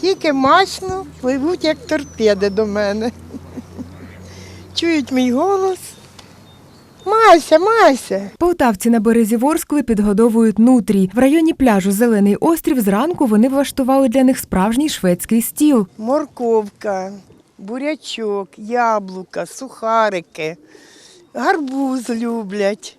Тільки мачно пливуть, як торпеди до мене. Чують мій голос. Мася, Мася. Полтавці на березі Ворскли підгодовують нутрій. В районі пляжу Зелений острів зранку вони влаштували для них справжній шведський стіл. Морковка, бурячок, яблука, сухарики, гарбуз люблять.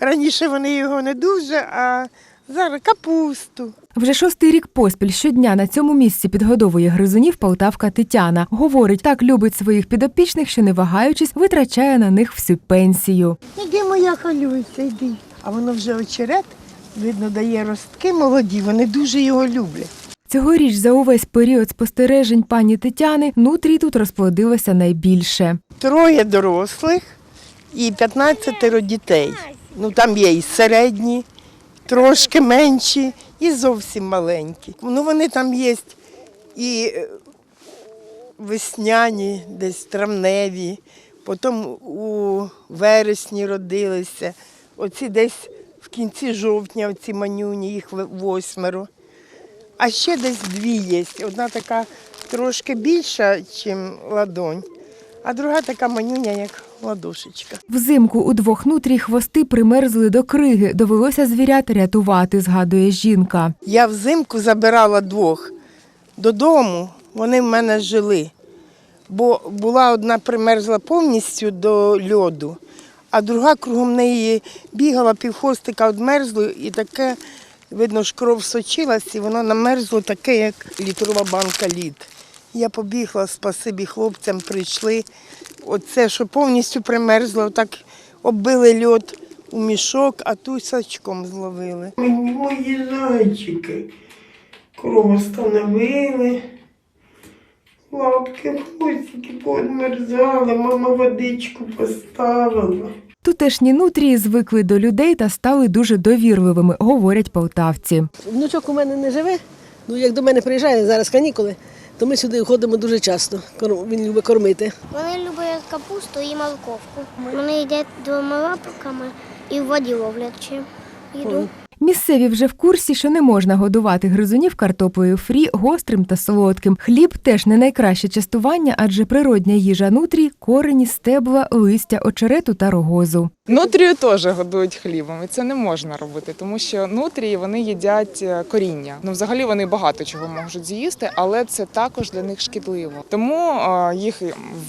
Раніше вони його не дуже, а зараз капусту. Вже шостий рік поспіль щодня на цьому місці підгодовує гризунів Полтавка Тетяна. Говорить, так любить своїх підопічних, що не вагаючись, витрачає на них всю пенсію. Іди, моя халюйся, йди. А воно вже очерет, видно, дає ростки молоді, вони дуже його люблять. Цьогоріч за увесь період спостережень пані Тетяни нутрій тут розплодилося найбільше. Троє дорослих і 15 дітей. Ну там є і середні, трошки менші, і зовсім маленькі. Ну вони там є і е, весняні, десь травневі, потім у вересні родилися. Оці десь в кінці жовтня, оці манюні, їх восьмеро. А ще десь дві є. Одна така трошки більша, ніж ладонь, а друга така манюня, як ладошечка. Взимку у двох нутрій хвости примерзли до криги. Довелося звірят рятувати, згадує жінка. Я взимку забирала двох додому, вони в мене жили. Бо була одна примерзла повністю до льоду, а друга кругом неї бігала, півхвостика одмерзло і таке, видно, ж кров сочилась, і воно намерзло таке, як літрова банка лід. Я побігла, спасибі хлопцям прийшли. Оце, що повністю примерзло, так оббили льод у мішок, а ту сачком зловили. Мої зайчики кров встановили. Лапки, хвостики подмерзали, мама водичку поставила. Тутешні нутрії звикли до людей та стали дуже довірливими, говорять полтавці. Внучок у мене не живе. Ну, як до мене приїжджає зараз канікули, то ми сюди ходимо дуже часто. Він любить кормити. Вони люблять капусту і морковку. Вони йдуть двома лапками і в воді ловлять їду. Місцеві вже в курсі, що не можна годувати гризунів картоплею фрі, гострим та солодким. Хліб теж не найкраще частування, адже природня їжа нутрій – корені, стебла, листя, очерету та рогозу. Нутрію теж годують хлібом, і це не можна робити, тому що нутрії вони їдять е, коріння. Ну, взагалі вони багато чого можуть з'їсти, але це також для них шкідливо. Тому е, їх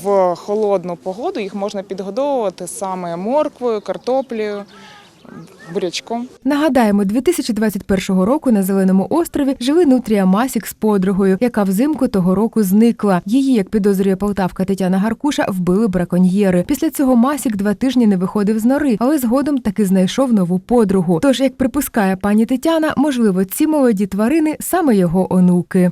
в холодну погоду їх можна підгодовувати саме морквою, картоплею, бурячком. Нагадаємо, 2021 року на Зеленому острові жили нутрія Масік з подругою, яка взимку того року зникла. Її, як підозрює полтавка Тетяна Гаркуша, вбили браконьєри. Після цього Масік два тижні не виходив з нори, але згодом таки знайшов нову подругу. Тож, як припускає пані Тетяна, можливо, ці молоді тварини саме його онуки.